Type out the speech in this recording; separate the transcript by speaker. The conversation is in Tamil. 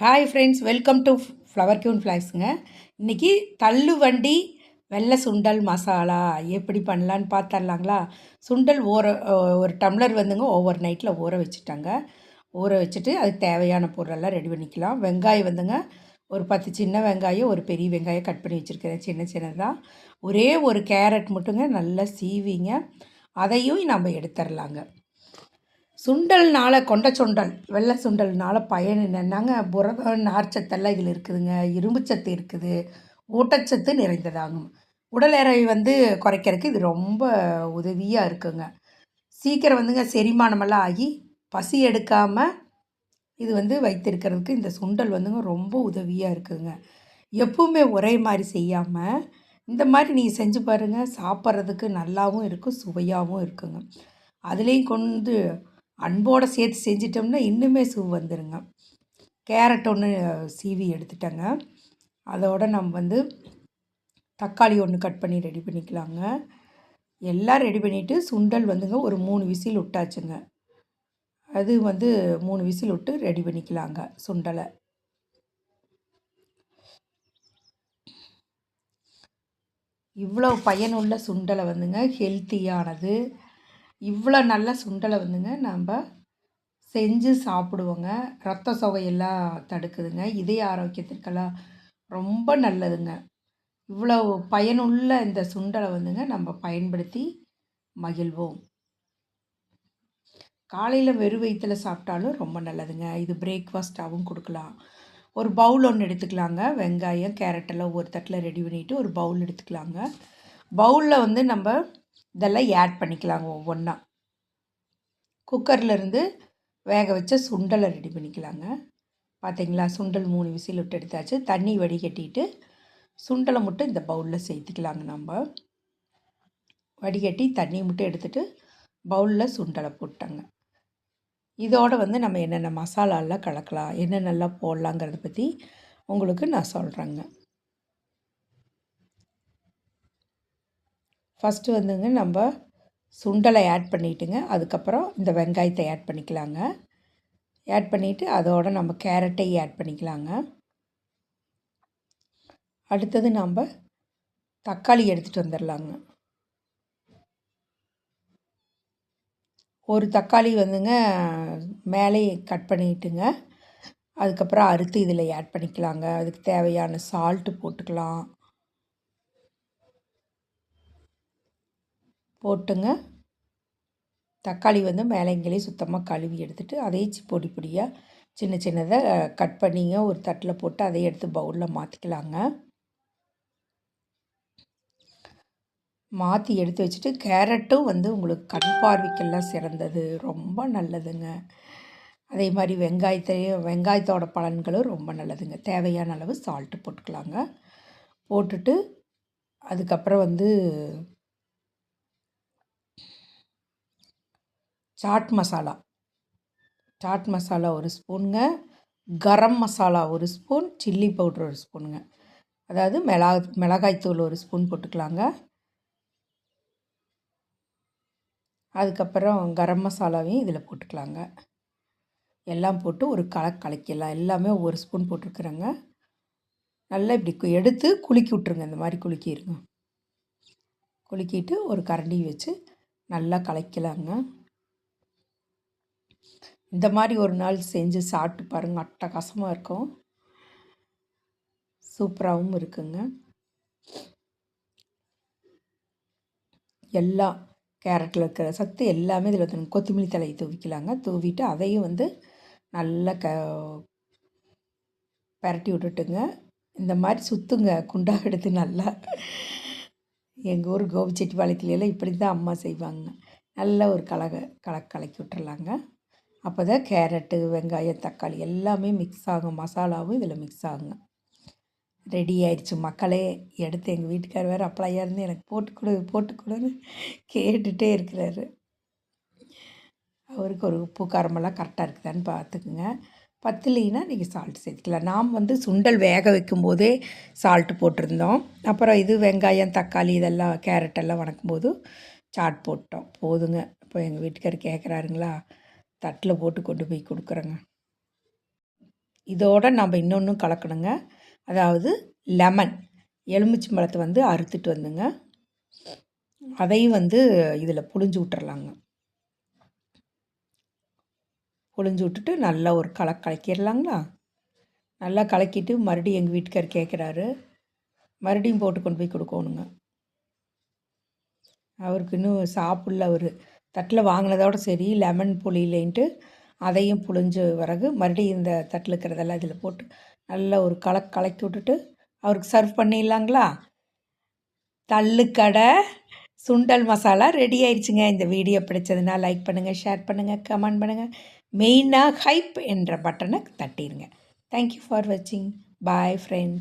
Speaker 1: Hi friends welcome to flower queen ஃப்ளாக்ஸுங்க இன்றைக்கி தள்ளுவண்டி வெள்ளை சுண்டல் மசாலா எப்படி பண்ணலான்னு பார்த்துடலாங்களா சுண்டல் ஊற ஒரு டம்ளர் வந்துங்க ஓவர் நைட்டில் ஊற வச்சுட்டாங்க. ஊற வச்சுட்டு அதுக்கு தேவையான பொருளெல்லாம் ரெடி பண்ணிக்கலாம். வெங்காயம் வந்துங்க ஒரு பத்து சின்ன வெங்காயம் ஒரு பெரிய வெங்காயம் கட் பண்ணி வச்சுருக்கிறேன் சின்ன சின்னதாக ஒரே ஒரு கேரட் மட்டுங்க நல்லா சீவிங்க. அதையும் நம்ம எடுத்துடலாங்க சுண்டல்னால கொண்ட சுண்டல் வெள்ளை சுண்டல்னால பயன் என்னென்னாங்க? புரதம் நார்ச்சத்தெல்லாம் இதில் இருக்குதுங்க. இரும்புச்சத்து இருக்குது. ஊட்டச்சத்து நிறைந்ததாகும். உடல் எறை வந்து குறைக்கிறதுக்கு இது ரொம்ப உதவியாக இருக்குங்க. சீக்கிரம் வந்துங்க செரிமானமெல்லாம் ஆகி பசி எடுக்காமல் இது வந்து வைத்திருக்கிறதுக்கு இந்த சுண்டல் வந்துங்க ரொம்ப உதவியாக இருக்குதுங்க. எப்பவுமே ஒரே மாதிரி செய்யாமல் இந்த மாதிரி நீங்கள் செஞ்சு பாருங்கள் சாப்பிட்றதுக்கு நல்லாவும் இருக்கும் சுவையாகவும் இருக்குங்க. அதுலேயும் கொண்டு அன்போடு சேர்த்து செஞ்சிட்டோம்னா இன்னுமே சுவை வந்துடுங்க கேரட் ஒன்று சீவி எடுத்துட்டேங்க. அதோட நம்ம வந்து தக்காளி ஒன்று கட் பண்ணி ரெடி பண்ணிக்கலாங்க. எல்லாம் ரெடி பண்ணிவிட்டு சுண்டல் வந்துங்க ஒரு மூணு விசில் விட்டாச்சுங்க. அது வந்து மூணு விசில் விட்டு ரெடி பண்ணிக்கலாங்க சுண்டலை. இவ்வளோ பயனுள்ள சுண்டலை வந்துங்க ஹெல்த்தியானது. இவ்வளோ நல்ல சுண்டலை வந்துங்க நம்ம செஞ்சு சாப்பிடுவோங்க. ரத்த சோகையெல்லாம் தடுக்குதுங்க. இதய ஆரோக்கியத்திற்கெல்லாம் ரொம்ப நல்லதுங்க. இவ்வளோ பயனுள்ள இந்த சுண்டலை வந்துங்க நம்ம பயன்படுத்தி மகிழ்வோம். காலையில் வெறும் வயிற்றில் சாப்பிட்டாலும் ரொம்ப நல்லதுங்க. இது பிரேக்ஃபாஸ்ட்டாகவும் கொடுக்கலாம். ஒரு பவுல் ஒன்று எடுத்துக்கலாங்க. வெங்காயம் கேரட்டெல்லாம் ஒரு தட்டில் ரெடி பண்ணிவிட்டு ஒரு பவுல் எடுத்துக்கலாங்க. பவுலில் வந்து நம்ம இதெல்லாம் ஆட் பண்ணிக்கலாங்க ஒவ்வொன்றா குக்கர்லேருந்து வேக வச்ச சுண்டலை ரெடி பண்ணிக்கலாங்க. பார்த்தீங்களா சுண்டல் மூணு விசில் விட்டு எடுத்தாச்சு. தண்ணி வடிகட்டிட்டு சுண்டலை மட்டும் இந்த பவுலில் சேர்த்துக்கலாங்க நம்ம. வடிகட்டி தண்ணி மட்டும் எடுத்துகிட்டு பவுலில் சுண்டலை போட்டாங்க. இதோடு வந்து நம்ம என்னென்ன மசாலாலாம் கலக்கலாம் என்னென்னலாம் போடலாங்கிறத பற்றி உங்களுக்கு நான் சொல்கிறேங்க ஃபஸ்ட்டு வந்துங்க நம்ம சுண்டலை ஆட் பண்ணிவிட்டுங்க அதுக்கப்புறம் இந்த வெங்காயத்தை ஆட் பண்ணிக்கலாங்க. ஆட் பண்ணிவிட்டு அதோடு நம்ம கேரட்டை ஆட் பண்ணிக்கலாங்க. அடுத்தது நம்ம தக்காளி எடுத்துகிட்டு வந்துடலாங்க ஒரு தக்காளி வந்துங்க மேலே கட் பண்ணிட்டுங்க. அதுக்கப்புறம் அறுத்து இதில் ஆட் பண்ணிக்கலாங்க. அதுக்கு தேவையான சால்ட்டு போட்டுக்கலாம். போட்டுங்க. தக்காளி வந்து மேலேங்களே சுத்தமாக கழுவி எடுத்துகிட்டு அதையும் பொடி பொடியாக சின்ன சின்னதாக கட் பண்ணிங்க. ஒரு தட்டில் போட்டு அதை எடுத்து பவுலில் மாற்றிக்கலாங்க மாற்றி எடுத்து வச்சுட்டு கேரட்டும் வந்து உங்களுக்கு கண் பார்வைக்கெல்லாம் சிறந்தது. ரொம்ப நல்லதுங்க. அதே மாதிரி வெங்காயத்தையும் வெங்காயத்தோட பலன்களும் ரொம்ப நல்லதுங்க. தேவையான அளவு சால்ட்டு போட்டுக்கலாங்க. போட்டுட்டு அதுக்கப்புறம் வந்து சாட் மசாலா சாட் மசாலா ஒரு ஸ்பூனுங்க கரம் மசாலா ஒரு ஸ்பூன் சில்லி பவுட்ரு ஒரு ஸ்பூனுங்க அதாவது மிளகா மிளகாய்த்தூள் ஒரு ஸ்பூன் போட்டுக்கலாங்க. அதுக்கப்புறம் கரம் மசாலாவையும் இதில் போட்டுக்கலாங்க. எல்லாம் போட்டு ஒரு கலக் கலக்கிடலாம். எல்லாமே ஒரு ஸ்பூன் போட்டிருக்குறேங்க. நல்லா இப்படி எடுத்து குலுக்கி விட்ருங்க இந்த மாதிரி குலுக்கிடுங்க குலுக்கிட்டு ஒரு கரண்டி வச்சு நல்லா கலக்கலாங்க. இந்த மாதிரி ஒரு நாள் செஞ்சு சாப்பிட்டு பாருங்கள் அட்டகாசமாக இருக்கும். சூப்பராகவும் இருக்குங்க. எல்லா கேரட்டில் இருக்கிற சத்து எல்லாமே இதில் வந்து கொத்தமல்லி தலையை தூவிக்கலாங்க. தூவிட்டு அதையும் வந்து நல்லா க பரட்டி விட்டுட்டுங்க. இந்த மாதிரி சுற்றுங்க குண்டாக எடுத்து நல்லா. எங்கள் ஊர் கோபிச்செட்டிப்பாளையத்துலலாம் இப்படி தான் அம்மா செய்வாங்க. நல்ல ஒரு கலக கல கலக்கி விட்டுறலாங்க. அப்போ தான் கேரட்டு வெங்காயம் தக்காளி எல்லாமே மிக்ஸ் ஆகும். மசாலாவும் இதில் மிக்ஸ் ஆகுங்க. ரெடி ஆயிடுச்சு. மக்களே எடுத்து எங்கள் வீட்டுக்கார் வேறு அப்பளையாக இருந்து எனக்கு போட்டுக்கொடு போட்டுக்கொடுன்னு கேட்டுகிட்டே இருக்கிறாரு. அவருக்கு ஒரு உப்பு காரமெல்லாம் கரெக்டாக இருக்குதான்னு பார்த்துக்குங்க. பத்துலின்னா நீங்கள் சால்ட் சேர்த்துக்கலாம். நாம் வந்து சுண்டல் வேக வைக்கும்போதே சால்ட்டு போட்டிருந்தோம். அப்புறம் இது வெங்காயம் தக்காளி இதெல்லாம் கேரட் எல்லாம் வணக்கும் போது சாட் போட்டோம். போதுங்க. இப்போ எங்கள் வீட்டுக்கார் கேட்குறாருங்களா? தட்டில் போட்டு கொண்டு போய் கொடுக்குறேங்க. இதோட நம்ம இன்னொன்றும் கலக்கணுங்க. அதாவது லெமன் எலுமிச்சம்பழத்தை வந்து அறுத்துட்டு வந்துங்க. அதையும் வந்து இதில் புழிஞ்சு விட்டுறலாங்க. புழிஞ்சு விட்டுட்டு நல்லா ஒரு கல கலக்கிடலாங்களா? நல்லா கலக்கிட்டு மறுபடியும் எங்கள் வீட்டுக்கார் கேட்குறாரு. மறுபடியும் போட்டு கொண்டு போய் கொடுக்கணுங்க. அவருக்கு இன்னும் சாப்பிடல அவர். தட்டில் வாங்கினதோட சரி லெமன் புளியிலேன்ட்டு அதையும் புழிஞ்ச பிறகு மறுபடியும் இந்த தட்டில் இருக்கிறதெல்லாம் இதில் போட்டு நல்லா ஒரு கலக் கலக்கி விட்டுட்டு அவருக்கு சர்வ் பண்ணிடலாங்களா? தள்ளுக்கடை சுண்டல் மசாலா ரெடி ஆயிடுச்சுங்க. இந்த வீடியோ பிடிச்சதுன்னா லைக் பண்ணுங்கள் ஷேர் பண்ணுங்கள் கமெண்ட் பண்ணுங்கள் மெயினாக ஹைப் என்ற பட்டனை தட்டிடுங்க. தேங்க்யூ ஃபார் வாட்சிங் பாய் ஃப்ரெண்ட்ஸ்